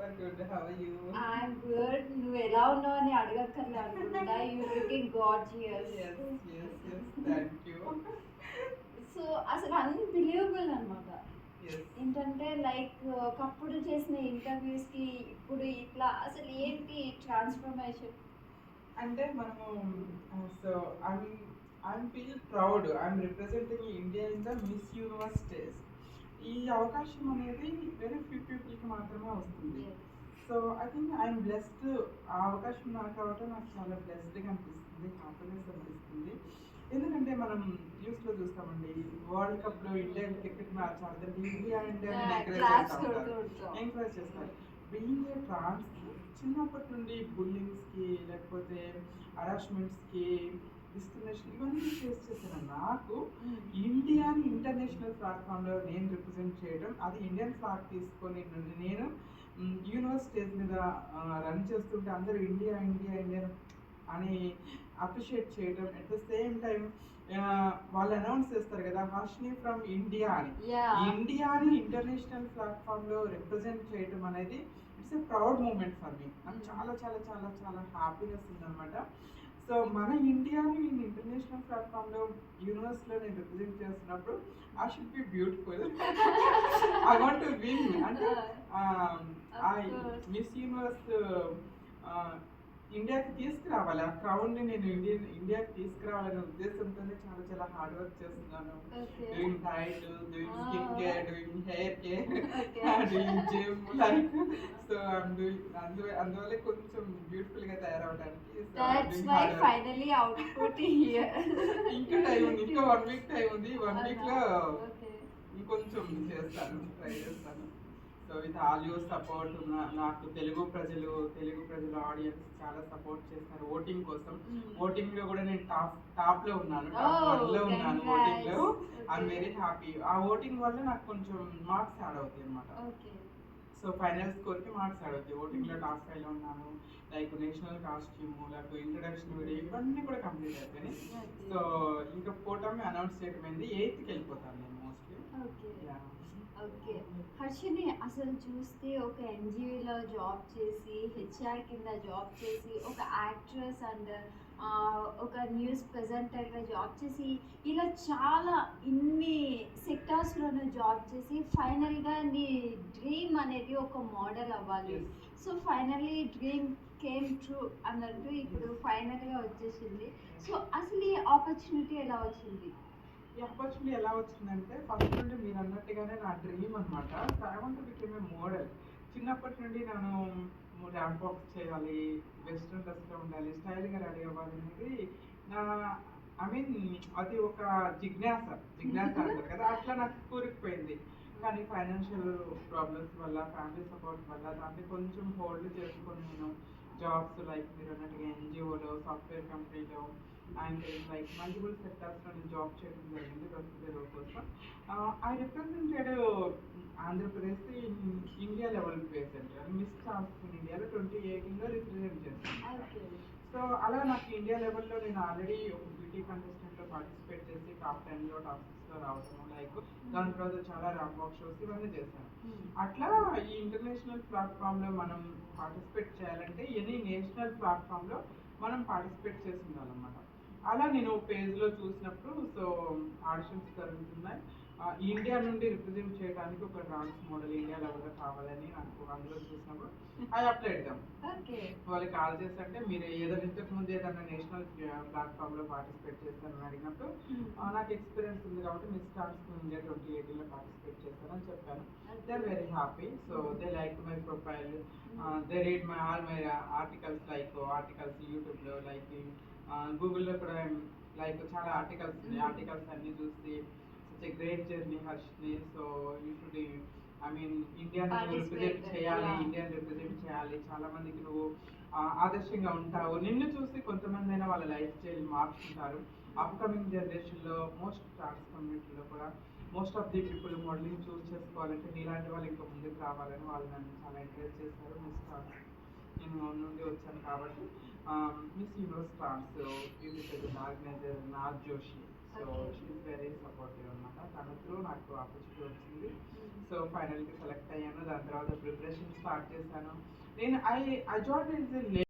Super good how you I'm good నువ్వు ఎలా ఉన్నావు అని అడగక్కర్లే అనుకుంటా. యూ లుకింగ్ గార్జియస్ సో అసలు అన్బిలీవబుల్ అనమాట ఎస్ ఏంటంటే లైక్ ఒకప్పుడు చేసిన ఇంటర్వ్యూస్కి ఇప్పుడు ఇట్లా అసలు ఏంటి ట్రాన్స్ఫర్మేషన్ అంటే మనము so I'm I'm feel proud I'm representing India in the Miss Universe stage ఈ అవకాశం అనేది వెరీ ఫ్యూ పీపుల్కి మాత్రమే వస్తుంది. So I think I'm blessed ఆ అవకాశం నాకు అవటం నాకు చాలా బ్లెస్డ్గా అనిపిస్తుంది హ్యాపీనెస్ అనిపిస్తుంది ఎందుకంటే మనం న్యూస్లో చూస్తామండి వరల్డ్ కప్లో ఇండియా క్రికెట్ మ్యాచ్ ఆడుతుంటే ఇండియా ఎంకరేజ్ చేస్తారు. బీయింగ్ ఏ ట్రాన్స్ చిన్నప్పటి నుండి బుల్లింగ్స్కి లేకపోతే హరాస్మెంట్స్కి డిస్క్రిమినేషన్ ఇవన్నీ ఫేస్ నాకు ఇండియాని ఇంటర్నేషనల్ ప్లాట్ఫామ్లో నేను రిప్రజెంట్ చేయడం అది ఇండియన్ ఫ్లాగ్ తీసుకొని నుండి నేను యూనివర్స్ స్టేజ్ మీద రన్ చేస్తుంటే అందరూ ఇండియా ఇండియా ఇండియా అని అప్రిషియేట్ చేయడం. అట్ ద సేమ్ టైం వాళ్ళు అనౌన్స్ చేస్తారు కదా హర్షిని ఫ్రమ్ ఇండియా అని. ఇండియాని ఇంటర్నేషనల్ ప్లాట్ఫామ్లో రిప్రజెంట్ చేయడం అనేది it's a proud moment for me నాకు చాలా చాలా చాలా చాలా హ్యాపీనెస్ ఉందన్నమాట. సో మన ఇండియాని నేను ఇంటర్నేషనల్ ప్లాట్ఫామ్లో యూనివర్స్లో నేను రిప్రజెంట్ చేస్తున్నప్పుడు I should be beautiful I want win అంటే మిస్ యూనివర్స్ ఇండియాకి తీసుకురావాలి. ఆ క్రౌన్ని నేను ఇండియన్ ఇండియాకి తీసుకురావాలనే ఉద్దేశంతోనే చాలా చాలా హార్డ్ వర్క్ చేస్తున్నాను. Doing diet doing skin. Care doing hair care. Doing gym like so I'm doing అందు అందువల్ల కొంచెం బ్యూటిఫుల్గా తయారవడానికి. ఫైనలీ అవుట్పుట్ హియర్ ఇంకా టైం ఉంది ఇంకా వన్ వీక్ టైం ఉంది. వన్ వీక్లో ఇంకొంచెం చేస్తాను ట్రై చేస్తాను. So with all your support. నాకు తెలుగు ప్రజలు తెలుగు ప్రజల ఆడియన్స్ చాలా సపోర్ట్ చేస్తారు ఓటింగ్ కోసం. ఓటింగ్లో కూడా నేను టాప్ టాప్లో ఉన్నాను టాప్ వన్లో ఉన్నాను ఓటింగ్లో. ఐఎమ్. వెరీ హ్యాపీ ఆ ఓటింగ్ వల్ల నాకు కొంచెం మార్క్స్ యాడ్ అవుతాయి అనమాట ఓకే. సో ఫైనల్ స్కోర్కి మార్క్స్ యాడ్ అవుతాయి. ఓటింగ్లో టాప్ ఫైవ్లో ఉన్నాను. లైక్ నేషనల్ కాస్ట్యూమ్ లేకపోతే ఇంట్రడక్షన్ వీడియో ఇవన్నీ కూడా కంప్లీట్ అయిపోయినాయి. సో ఇంకా పోటమి అనౌన్స్ చేయడం ఎయిత్కి వెళ్ళిపోతాను నేను మోస్ట్లీ. ఓకే. హర్షిని అసలు చూస్తే ఒక ఎన్జిఓలో జాబ్ చేసి హెచ్ఆర్ కింద జాబ్ చేసి ఒక యాక్ట్రెస్ అండ్ ఒక న్యూస్ ప్రెజెంటర్గా జాబ్ చేసి ఇలా చాలా ఇన్ని సెక్టార్స్లోనూ జాబ్ చేసి ఫైనల్గా నీ డ్రీమ్ అనేది ఒక మోడల్ అవ్వాలి. So finally dream came true అన్నట్టు ఇప్పుడు ఫైనల్గా వచ్చేసింది. సో అసలు ఈ ఆపర్చునిటీ ఎలా వచ్చింది? ఈ ఆపర్చునిటీ ఎలా వచ్చిందంటే ఫస్ట్ నుండి మీరు అన్నట్టుగానే నా డ్రీమ్ అనమాట ఐ వాంట్ ఏ మోడల్ చిన్నప్పటి నుండి నేను ర్యాంప్ వాక్ చేయాలి వెస్ట్రన్ డ్రెస్లో ఉండాలి స్టైల్గా రెడీ అవ్వాలి అనేది నా ఐ మీన్ అది ఒక జిజ్ఞాస. జిజ్ఞాస అంటారు కదా అట్లా నాకు కూరుకుపోయింది. కానీ ఫైనాన్షియల్ ప్రాబ్లమ్స్ వల్ల ఫ్యామిలీ సపోర్ట్ వల్ల దాన్ని కొంచెం హోల్డ్ చేసుకొని నేను జాబ్స్ లైక్ మీరు అన్నట్టుగా ఎన్జిఓలో సాఫ్ట్వేర్ కంపెనీలో అండ్ లైక్ మల్టిపుల్ సెక్టర్స్లో నేను జాబ్ చేయడం జరిగింది బ్రతుకుదేరో కోసం I represented Andhra Pradesh India level pleasant miss chance in ఇండియాలో ట్వంటీ ఎయిటీన్లో రిప్రజెంట్ చేస్తాను సో అలా నాకు ఇండియా లెవెల్లో నేను ఆల్రెడీ ఒక బ్యూటీ కంటెస్టెంట్లో పార్టిసిపేట్ చేసి టాప్ టెన్లో టాప్ సిక్స్లో రావడం లైక్ దాని తర్వాత చాలా వాక్ షోస్ ఇవన్నీ చేశాను. అట్లా ఈ ఇంటర్నేషనల్ ప్లాట్ఫామ్లో మనం పార్టిసిపేట్ చేయాలంటే ఎనీ నేషనల్ ప్లాట్ఫామ్లో మనం పార్టిసిపేట్ చేసి ఉండాలన్నమాట. అలా నేను పేజ్లో చూసినప్పుడు సో ఆడిషన్స్ జరుగుతున్నాయి. ఇండియా నుండి రిప్రజెంట్ చేయడానికి ఒక ట్రాన్స్ మోడల్ ఇండియా లెవెల్లో కావాలని నాకు అందులో చూసినప్పుడు ఐ అప్లైడ్ దాం ఓకే. వాళ్ళకి కాల్ చేసి అంటే మీరు ఏదైనా ఇంతకు ముందు ఏదైనా నేషనల్ ప్లాట్ఫామ్లో పార్టిసిపేట్ చేస్తారని అడిగినప్పుడు ఆ, నాకు ఎక్స్పీరియన్స్ ఉంది కాబట్టి మిస్ ఛాన్స్ ఇండియా ట్వంటీ ఎయిటీన్లో పార్టిసిపేట్ చేస్తానని చెప్పాను. They are very happy so they like my profile they read my all my articles like articles యూట్యూబ్లో లైక్ గూగుల్లో కూడా లైక్ చాలా ఆర్టికల్స్ ఉన్నాయి ఆర్టికల్స్ అన్ని చూసి a great journey Harshini so you should I mean ఇండియాని Participate, రిప్రజెంట్ చేయాలి. ఇండియాని రిప్రజెంట్ చేయాలి. చాలా మందికి నువ్వు ఆదర్శంగా ఉంటావు. నిన్ను చూసి కొంతమంది అయినా వాళ్ళ లైఫ్ స్టైల్ మార్చుకుంటారు. అప్కమింగ్ జనరేషన్లో మోస్ట్ ట్రాన్స్ కమ్యూనిటీలో కూడా most of the people modelling choose చేసుకోవాలంటే నీలాంటి వాళ్ళు ఇంకా ముందుకు రావాలని వాళ్ళు నన్ను చాలా ఎంకరేజ్ చేశారు. మిస్ ట్రాన్స్ నేను నుండి వచ్చాను కాబట్టి Miss Universe beauty organiser Nag Joshi so. She very supportive నాకు ఆపర్చునిటీ వచ్చింది. సో ఫైనల్గా సెలెక్ట్ అయ్యాను. దాని తర్వాత ప్రిపరేషన్ స్టార్ట్ చేశాను. నేను ఐ ఐ జాయిన్ ఇస్